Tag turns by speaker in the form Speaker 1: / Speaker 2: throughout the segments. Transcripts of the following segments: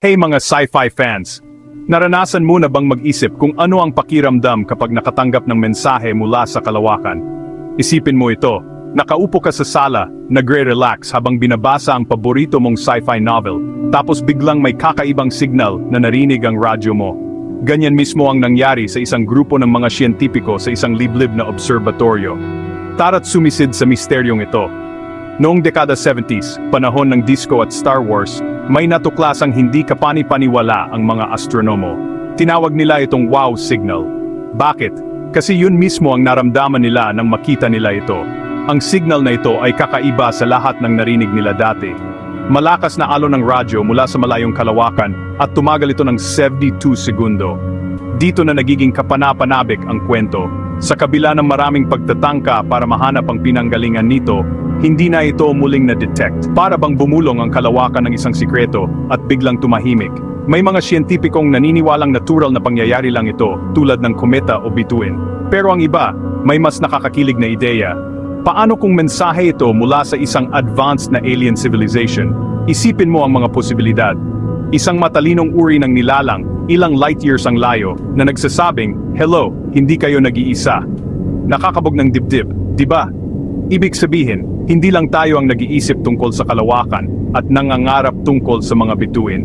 Speaker 1: Hey mga sci-fi fans! Naranasan mo na bang mag-isip kung ano ang pakiramdam kapag nakatanggap ng mensahe mula sa kalawakan? Isipin mo ito, nakaupo ka sa sala, nagre-relax habang binabasa ang paborito mong sci-fi novel, tapos biglang may kakaibang signal na narinig ang radyo mo. Ganyan mismo ang nangyari sa isang grupo ng mga siyentipiko sa isang liblib na observatoryo. Tara't sumisid sa misteryong ito, Noong dekada 70s, panahon ng disco at Star Wars, may natuklasang hindi kapani-paniwala ang mga astronomo. Tinawag nila itong wow signal. Bakit? Kasi yun mismo ang naramdaman nila nang makita nila ito. Ang signal na ito ay kakaiba sa lahat ng narinig nila dati. Malakas na alon ng radyo mula sa malayong kalawakan at tumagal ito ng 72 segundo. Dito na nagiging kapanapanabik ang kwento. Sa kabila ng maraming pagtatangka para mahanap ang pinanggalingan nito, hindi na ito muling na-detect. Para bang bumulong ang kalawakan ng isang sikreto at biglang tumahimik. May mga siyentipikong naniniwalang natural na pangyayari lang ito, tulad ng kometa o bituin. Pero ang iba, may mas nakakakilig na ideya. Paano kung mensahe ito mula sa isang advanced na alien civilization? Isipin mo ang mga posibilidad. Isang matalinong uri ng nilalang, ilang light years ang layo, na nagsasabing, Hello, hindi kayo nag-iisa. Nakakabog ng dibdib, di ba? Ibig sabihin, hindi lang tayo ang nag-iisip tungkol sa kalawakan at nangangarap tungkol sa mga bituin.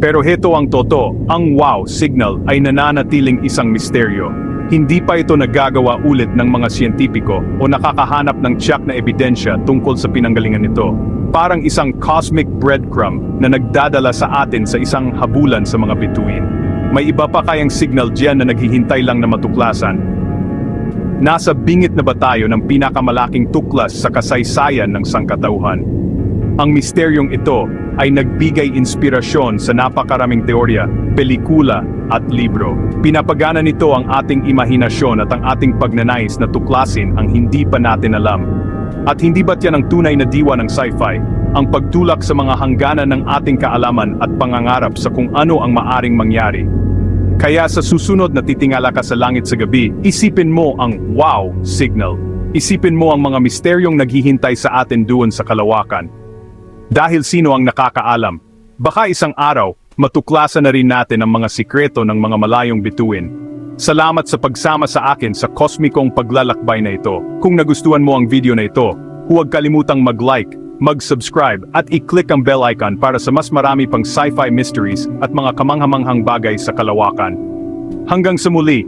Speaker 1: Pero heto ang toto, ang wow signal ay nananatiling isang misteryo. Hindi pa ito nagagawa ulit ng mga siyentipiko o nakakahanap ng tiyak na ebidensya tungkol sa pinanggalingan nito. Parang isang cosmic breadcrumb na nagdadala sa atin sa isang habulan sa mga bituin. May iba pa kayang signal diyan na naghihintay lang na matuklasan, Nasa bingit na ba tayo ng pinakamalaking tuklas sa kasaysayan ng sangkatauhan? Ang misteryong ito ay nagbigay inspirasyon sa napakaraming teorya, pelikula at libro. Pinapagana nito ang ating imahinasyon at ang ating pagnanais na tuklasin ang hindi pa natin alam. At hindi ba't yan ang tunay na diwa ng sci-fi? Ang pagtulak sa mga hangganan ng ating kaalaman at pangangarap sa kung ano ang maaring mangyari. Kaya sa susunod na titingala ka sa langit sa gabi, isipin mo ang wow signal. Isipin mo ang mga misteryong naghihintay sa atin doon sa kalawakan. Dahil sino ang nakakaalam, baka isang araw, matuklasan na rin natin ang mga sikreto ng mga malayong bituin. Salamat sa pagsama sa akin sa kosmikong paglalakbay na ito. Kung nagustuhan mo ang video na ito, huwag kalimutang mag-like, mag-subscribe at i-click ang bell icon para sa mas marami pang sci-fi mysteries at mga kamanghamanghang bagay sa kalawakan. Hanggang sa muli,